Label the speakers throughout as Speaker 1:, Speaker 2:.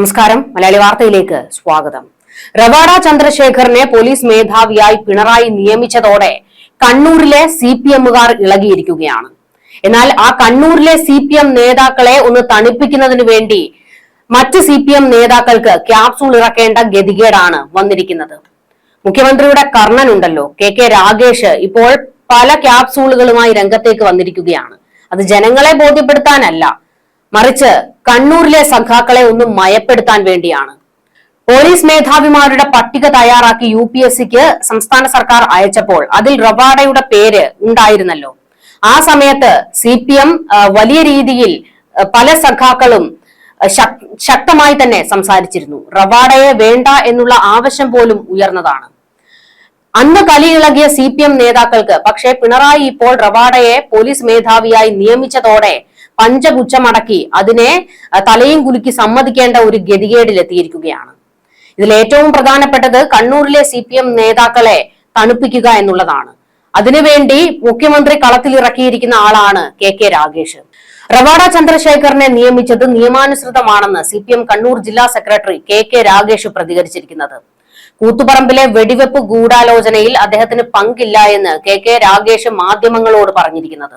Speaker 1: നമസ്കാരം. മലയാളി വാർത്തയിലേക്ക് സ്വാഗതം. റവാഡ ചന്ദ്രശേഖറിനെ പോലീസ് മേധാവിയായി പിണറായി നിയമിച്ചതോടെ കണ്ണൂരിലെ സി പി എമ്മുകാർ ഇളകിയിരിക്കുകയാണ്. എന്നാൽ ആ കണ്ണൂരിലെ സി പി എം നേതാക്കളെ ഒന്ന് തണുപ്പിക്കുന്നതിന് വേണ്ടി മറ്റ് സി പി എം നേതാക്കൾക്ക് ക്യാപ്സൂൾ ഇറക്കേണ്ട ഗതികേടാണ് വന്നിരിക്കുന്നത്. മുഖ്യമന്ത്രിയുടെ കർണൻ ഉണ്ടല്ലോ കെ കെ രാഗേഷ് ഇപ്പോൾ പല ക്യാപ്സൂളുകളുമായി രംഗത്തേക്ക് വന്നിരിക്കുകയാണ്. അത് ജനങ്ങളെ ബോധ്യപ്പെടുത്താനല്ല മറിച്ച് കണ്ണൂരിലെ സഖാക്കളെ ഒന്ന് മയപ്പെടുത്താൻ വേണ്ടിയാണ്. പോലീസ് മേധാവിമാരുടെ പട്ടിക തയ്യാറാക്കി യു പി എസ് സിക്ക് സംസ്ഥാന സർക്കാർ അയച്ചപ്പോൾ അതിൽ റവാഡയുടെ പേര് ഉണ്ടായിരുന്നല്ലോ. ആ സമയത്ത് സി പി എം വലിയ രീതിയിൽ പല സഖാക്കളും ശക്തമായി തന്നെ സംസാരിച്ചിരുന്നു. റവാഡയെ വേണ്ട എന്നുള്ള ആവശ്യം പോലും ഉയർന്നതാണ്. അന്ന് കലിയിളകിയ സി പി എം നേതാക്കൾക്ക് പക്ഷേ പിണറായി ഇപ്പോൾ റവാഡയെ പോലീസ് മേധാവിയായി നിയമിച്ചതോടെ പഞ്ചപുച്ഛമടക്കി അതിനെ തലയും കുലുക്കി സമ്മതിക്കേണ്ട ഒരു ഗതികേടിലെത്തിയിരിക്കുകയാണ്. ഇതിൽ ഏറ്റവും പ്രധാനപ്പെട്ടത് കണ്ണൂരിലെ സി പി എം നേതാക്കളെ തണുപ്പിക്കുക എന്നുള്ളതാണ്. അതിനുവേണ്ടി മുഖ്യമന്ത്രി കളത്തിലിറക്കിയിരിക്കുന്ന ആളാണ് കെ കെ രാഗേഷ് റവാഡ ചന്ദ്രശേഖറിനെ നിയമിച്ചത് നിയമാനുസൃതമാണെന്ന് സി പി എം കണ്ണൂർ ജില്ലാ സെക്രട്ടറി കെ കെ രാഗേഷ് പ്രതികരിച്ചിരിക്കുന്നത്. കൂത്തുപറമ്പിലെ വെടിവെപ്പ് ഗൂഢാലോചനയിൽ അദ്ദേഹത്തിന് പങ്കില്ല എന്ന് കെ കെ രാഗേഷ് മാധ്യമങ്ങളോട് പറഞ്ഞിരിക്കുന്നത്.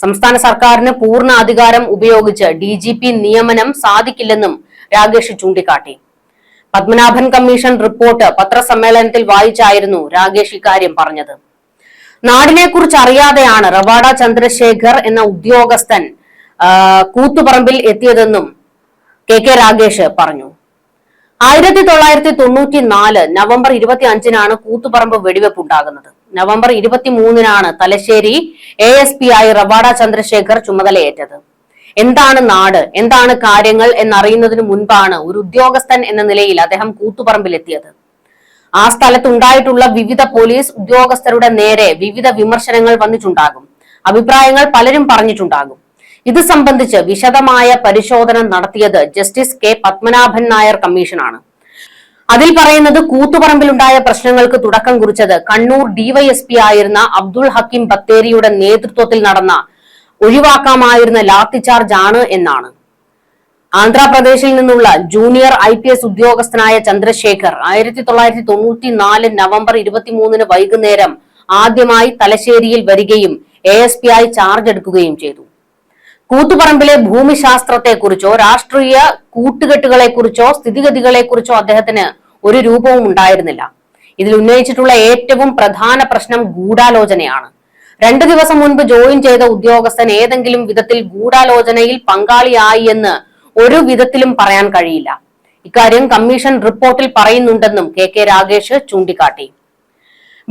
Speaker 1: സംസ്ഥാന സർക്കാരിന് പൂർണ അധികാരം ഉപയോഗിച്ച് ഡി ജി പി നിയമനം സാധിക്കില്ലെന്നും രാഗേഷ് ചൂണ്ടിക്കാട്ടി. പത്മനാഭൻ കമ്മീഷൻ റിപ്പോർട്ട് പത്രസമ്മേളനത്തിൽ വായിച്ചായിരുന്നു രാഗേഷ് ഇക്കാര്യം പറഞ്ഞത്. നാടിനെ കുറിച്ച് അറിയാതെയാണ് റവാഡ ചന്ദ്രശേഖർ എന്ന ഉദ്യോഗസ്ഥൻ കൂത്തുപറമ്പിൽ എത്തിയതെന്നും കെ കെ രാഗേഷ് പറഞ്ഞു. ആയിരത്തി തൊള്ളായിരത്തി തൊണ്ണൂറ്റി നാല് നവംബർ ഇരുപത്തി അഞ്ചിനാണ് കൂത്തുപറമ്പ് വെടിവെപ്പ് ഉണ്ടാകുന്നത് നവംബർ ഇരുപത്തി മൂന്നിനാണ് തലശ്ശേരി എ എസ് പി ആയി റവാഡ ചന്ദ്രശേഖർ ചുമതലയേറ്റത്. എന്താണ് നാട്? എന്താണ് കാര്യങ്ങൾ എന്നറിയുന്നതിന് മുൻപാണ് ഒരു ഉദ്യോഗസ്ഥൻ എന്ന നിലയിൽ അദ്ദേഹം കൂത്തുപറമ്പിലെത്തിയത്. ആ സ്ഥലത്തുണ്ടായിട്ടുള്ള വിവിധ പോലീസ് ഉദ്യോഗസ്ഥരുടെ നേരെ വിവിധ വിമർശനങ്ങൾ വന്നിട്ടുണ്ടാകും. അഭിപ്രായങ്ങൾ പലരും പറഞ്ഞിട്ടുണ്ടാകും. ഇത് സംബന്ധിച്ച് വിശദമായ പരിശോധന നടത്തിയത് ജസ്റ്റിസ് കെ പത്മനാഭൻ നായർ കമ്മീഷനാണ്. അതിൽ പറയുന്നത് കൂത്തുപറമ്പിലുണ്ടായ പ്രശ്നങ്ങൾക്ക് തുടക്കം കുറിച്ചത് കണ്ണൂർ ഡിവൈഎസ്പി ആയിരുന്ന അബ്ദുൾ ഹക്കീം ബത്തേരിയുടെ നേതൃത്വത്തിൽ നടന്ന ഒഴിവാക്കാമായിരുന്ന ലാത്തിചാർജ് ആണ് എന്നാണ്. ആന്ധ്രാപ്രദേശിൽ നിന്നുള്ള ജൂനിയർ ഐ പി എസ് ഉദ്യോഗസ്ഥനായ ചന്ദ്രശേഖർ ആയിരത്തി തൊള്ളായിരത്തി തൊണ്ണൂറ്റി നാല് നവംബർ ഇരുപത്തിമൂന്നിന് വൈകുന്നേരം ആദ്യമായി തലശ്ശേരിയിൽ വരികയും എ എസ് പി ആയി ചാർജ് എടുക്കുകയും ചെയ്തു. കൂത്തുപറമ്പിലെ ഭൂമിശാസ്ത്രത്തെക്കുറിച്ചോ രാഷ്ട്രീയ കൂട്ടുകെട്ടുകളെക്കുറിച്ചോ സ്ഥിതിഗതികളെക്കുറിച്ചോ അദ്ദേഹത്തിന് ഒരു രൂപവും ഉണ്ടായിരുന്നില്ല. ഇതിൽ ഉന്നയിച്ചിട്ടുള്ള ഏറ്റവും പ്രധാന പ്രശ്നം ഗൂഢാലോചനയാണ്. രണ്ടു ദിവസം മുൻപ് ജോയിൻ ചെയ്ത ഉദ്യോഗസ്ഥൻ ഏതെങ്കിലും വിധത്തിൽ ഗൂഢാലോചനയിൽ പങ്കാളിയായി എന്ന് ഒരു വിധത്തിലും പറയാൻ കഴിയില്ല. ഇക്കാര്യം കമ്മീഷൻ റിപ്പോർട്ടിൽ പറയുന്നുണ്ടെന്നും കെ കെ രാഗേഷ് ചൂണ്ടിക്കാട്ടി.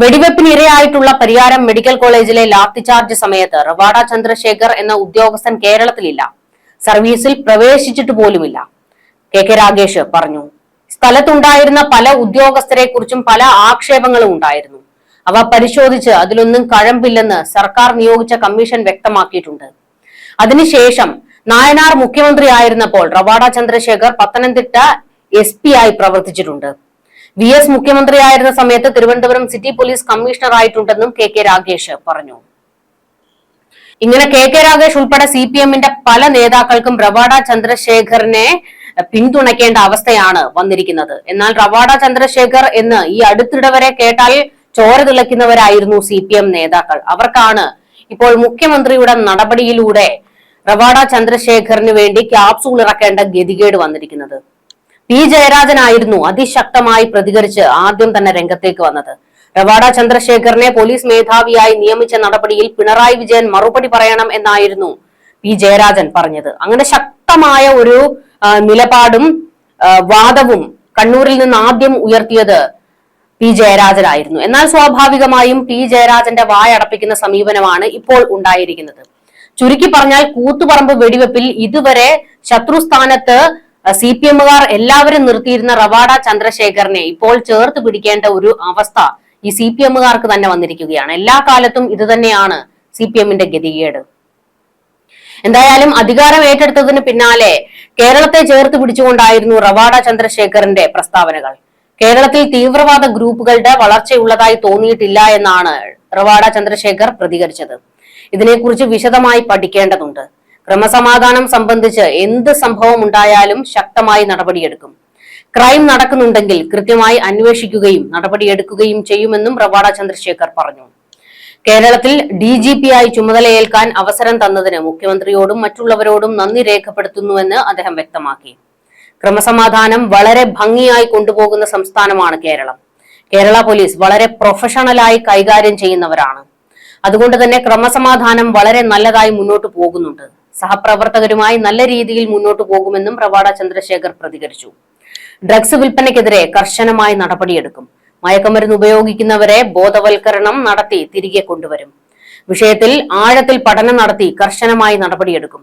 Speaker 1: വെടിവെപ്പിന് ഇരയായിട്ടുള്ള പരിയാരം മെഡിക്കൽ കോളേജിലെ ലാത്തിചാർജ് സമയത്ത് റവാഡ ചന്ദ്രശേഖർ എന്ന ഉദ്യോഗസ്ഥൻ കേരളത്തിലില്ല. സർവീസിൽ പ്രവേശിച്ചിട്ട് പോലുമില്ല. കെ കെ രാഗേഷ് പറഞ്ഞു. സ്ഥലത്തുണ്ടായിരുന്ന പല ഉദ്യോഗസ്ഥരെ കുറിച്ചും പല ആക്ഷേപങ്ങളും ഉണ്ടായിരുന്നു. അവ പരിശോധിച്ച് അതിലൊന്നും കഴമ്പില്ലെന്ന് സർക്കാർ നിയോഗിച്ച കമ്മീഷൻ വ്യക്തമാക്കിയിട്ടുണ്ട്. അതിനുശേഷം നായനാർ മുഖ്യമന്ത്രി ആയിരുന്നപ്പോൾ റവാഡ ചന്ദ്രശേഖർ പത്തനംതിട്ട എസ് ആയി പ്രവർത്തിച്ചിട്ടുണ്ട്. വി എസ് മുഖ്യമന്ത്രിയായിരുന്ന സമയത്ത് തിരുവനന്തപുരം സിറ്റി പോലീസ് കമ്മീഷണർ ആയിട്ടുണ്ടെന്നും കെ കെ രാഗേഷ് പറഞ്ഞു. ഇങ്ങനെ കെ കെ രാഗേഷ് ഉൾപ്പെടെ സി പി എമ്മിന്റെ പല നേതാക്കൾക്കും റവാഡ ചന്ദ്രശേഖറിനെ പിന്തുണയ്ക്കേണ്ട അവസ്ഥയാണ് വന്നിരിക്കുന്നത്. എന്നാൽ റവാഡ ചന്ദ്രശേഖർ എന്ന് ഈ അടുത്തിടെ വരെ കേട്ടാൽ ചോര തിളയ്ക്കുന്നവരായിരുന്നു സി പി എം നേതാക്കൾ. അവർക്കാണ് ഇപ്പോൾ മുഖ്യമന്ത്രിയുടെ നടപടിയിലൂടെ റവാഡ ചന്ദ്രശേഖറിന് വേണ്ടി ക്യാപ്സൂൾ ഇറക്കേണ്ട ഗതികേട് വന്നിരിക്കുന്നത്. പി ജയരാജനായിരുന്നു അതിശക്തമായി പ്രതികരിച്ച് ആദ്യം തന്നെ രംഗത്തേക്ക് വന്നത്. റവാഡ ചന്ദ്രശേഖറിനെ പോലീസ് മേധാവിയായി നിയമിച്ച നടപടിയിൽ പിണറായി വിജയൻ മറുപടി പറയണം എന്നായിരുന്നു പി ജയരാജൻ പറഞ്ഞത്. അങ്ങനെ ശക്തമായ ഒരു നിലപാടും വാദവും കണ്ണൂരിൽ നിന്ന് ആദ്യം ഉയർത്തിയത് പി ജയരാജനായിരുന്നു. എന്നാൽ സ്വാഭാവികമായും പി ജയരാജന്റെ വായടപ്പിക്കുന്ന സമീപനമാണ് ഇപ്പോൾ ഉണ്ടായിരിക്കുന്നത്. ചുരുക്കി പറഞ്ഞാൽ കൂത്തുപറമ്പ് വെടിവെപ്പിൽ ഇതുവരെ ശത്രുസ്ഥാനത്ത് സി പി എമ്മുകാർ എല്ലാവരും നിർത്തിയിരുന്ന റവാഡ ചന്ദ്രശേഖരനെ ഇപ്പോൾ ചേർത്ത് പിടിക്കേണ്ട ഒരു അവസ്ഥ ഈ സി പി എമ്മുകാർക്ക് തന്നെ വന്നിരിക്കുകയാണ്. എല്ലാ കാലത്തും ഇത് തന്നെയാണ് സി പി എമ്മിന്റെ ഗതികേട്. എന്തായാലും അധികാരം ഏറ്റെടുത്തതിന് പിന്നാലെ കേരളത്തെ ചേർത്ത് പിടിച്ചുകൊണ്ടായിരുന്നു റവാഡ ചന്ദ്രശേഖറിന്റെ പ്രസ്താവനകൾ. കേരളത്തിൽ തീവ്രവാദ ഗ്രൂപ്പുകളുടെ വളർച്ചയുള്ളതായി തോന്നിയിട്ടില്ല എന്നാണ് റവാഡ ചന്ദ്രശേഖർ പ്രതികരിച്ചത്. ഇതിനെക്കുറിച്ച് വിശദമായി പഠിക്കേണ്ടതുണ്ട്. ക്രമസമാധാനം സംബന്ധിച്ച് എന്ത് സംഭവം ഉണ്ടായാലും ശക്തമായി നടപടിയെടുക്കും. ക്രൈം നടക്കുന്നുണ്ടെങ്കിൽ കൃത്യമായി അന്വേഷിക്കുകയും നടപടിയെടുക്കുകയും ചെയ്യുമെന്നും റവാഡ ചന്ദ്രശേഖർ പറഞ്ഞു. കേരളത്തിൽ ഡി ജി പി ആയി ചുമതലയേൽക്കാൻ അവസരം തന്നതിന് മുഖ്യമന്ത്രിയോടും മറ്റുള്ളവരോടും നന്ദി രേഖപ്പെടുത്തുന്നുവെന്ന് അദ്ദേഹം വ്യക്തമാക്കി. ക്രമസമാധാനം വളരെ ഭംഗിയായി കൊണ്ടുപോകുന്ന സംസ്ഥാനമാണ് കേരളം. കേരള പോലീസ് വളരെ പ്രൊഫഷണലായി കൈകാര്യം ചെയ്യുന്നവരാണ്. അതുകൊണ്ട് തന്നെ ക്രമസമാധാനം വളരെ നല്ലതായി മുന്നോട്ട് പോകുന്നുണ്ട്. സഹപ്രവർത്തകരുമായി നല്ല രീതിയിൽ മുന്നോട്ടു പോകുമെന്നും പ്രവാട ചന്ദ്രശേഖർ പ്രതികരിച്ചു. ഡ്രഗ്സ് വിൽപ്പനയ്ക്കെതിരെ കർശനമായി നടപടിയെടുക്കും. മയക്കുമരുന്ന് ഉപയോഗിക്കുന്നവരെ ബോധവൽക്കരണം നടത്തി തിരികെ കൊണ്ടുവരും. വിഷയത്തിൽ ആഴത്തിൽ പഠനം നടത്തി കർശനമായി നടപടിയെടുക്കും.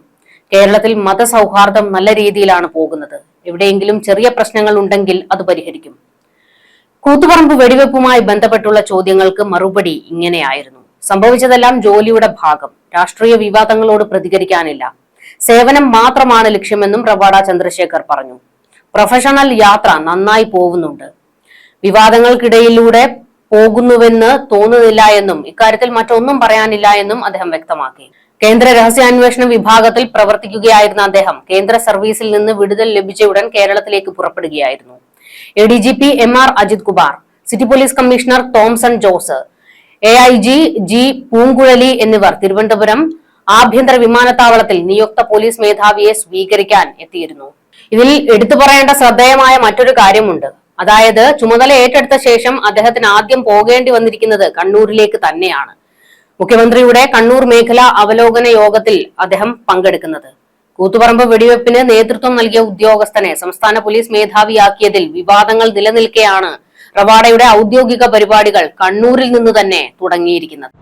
Speaker 1: കേരളത്തിൽ മതസൗഹാർദ്ദം നല്ല രീതിയിലാണ് പോകുന്നത്. എവിടെയെങ്കിലും ചെറിയ പ്രശ്നങ്ങൾ ഉണ്ടെങ്കിൽ അത് പരിഹരിക്കും. കൂത്തുപറമ്പ് വെടിവെപ്പുമായി ബന്ധപ്പെട്ടുള്ള ചോദ്യങ്ങൾക്ക് മറുപടി ഇങ്ങനെയായിരുന്നു. സംഭവിച്ചതെല്ലാം ജോലിയുടെ ഭാഗം. രാഷ്ട്രീയ വിവാദങ്ങളോട് പ്രതികരിക്കാനില്ല. സേവനം മാത്രമാണ് ലക്ഷ്യമെന്നും റവാഡ ചന്ദ്രശേഖർ പറഞ്ഞു. പ്രൊഫഷണൽ യാത്ര നന്നായി പോകുന്നുണ്ട്. വിവാദങ്ങൾക്കിടയിലൂടെ പോകുന്നുവെന്ന് തോന്നുന്നില്ല എന്നും ഇക്കാര്യത്തിൽ മറ്റൊന്നും പറയാനില്ല എന്നും അദ്ദേഹം വ്യക്തമാക്കി. കേന്ദ്ര രഹസ്യാന്വേഷണ വിഭാഗത്തിൽ പ്രവർത്തിക്കുകയായിരുന്ന അദ്ദേഹം കേന്ദ്ര സർവീസിൽ നിന്ന് വിടുതൽ ലഭിച്ച ഉടൻ കേരളത്തിലേക്ക് പുറപ്പെടുകയായിരുന്നു. A D G P M R Ajith Kumar city police commissioner Thomson Jose A I G G Poonkuzhali എന്നിവർ തിരുവനന്തപുരം ആഭ്യന്തര വിമാനത്താവളത്തിൽ നിയുക്ത പോലീസ് മേധാവിയെ സ്വീകരിക്കാൻ എത്തിയിരുന്നു. ഇതിൽ എടുത്തു പറയേണ്ട ശ്രദ്ധേയമായ മറ്റൊരു കാര്യമുണ്ട്. അതായത് ചുമതല ഏറ്റെടുത്ത ശേഷം അദ്ദേഹത്തിന് ആദ്യം പോകേണ്ടി വന്നിരിക്കുന്നത് കണ്ണൂരിലേക്ക് തന്നെയാണ്. മുഖ്യമന്ത്രിയുടെ കണ്ണൂർ മേഖല അവലോകന യോഗത്തിൽ അദ്ദേഹം പങ്കെടുക്കുന്നത്. കൂത്തുപറമ്പ് വെടിവെപ്പിന് നേതൃത്വം നൽകിയ ഉദ്യോഗസ്ഥനെ സംസ്ഥാന പോലീസ് മേധാവിയാക്കിയതിൽ വിവാദങ്ങൾ നിലനിൽക്കെയാണ് റവാഡയുടെ ഔദ്യോഗിക പരിപാടികൾ കണ്ണൂരിൽ നിന്ന് തന്നെ തുടങ്ങിയിരിക്കുന്നത്.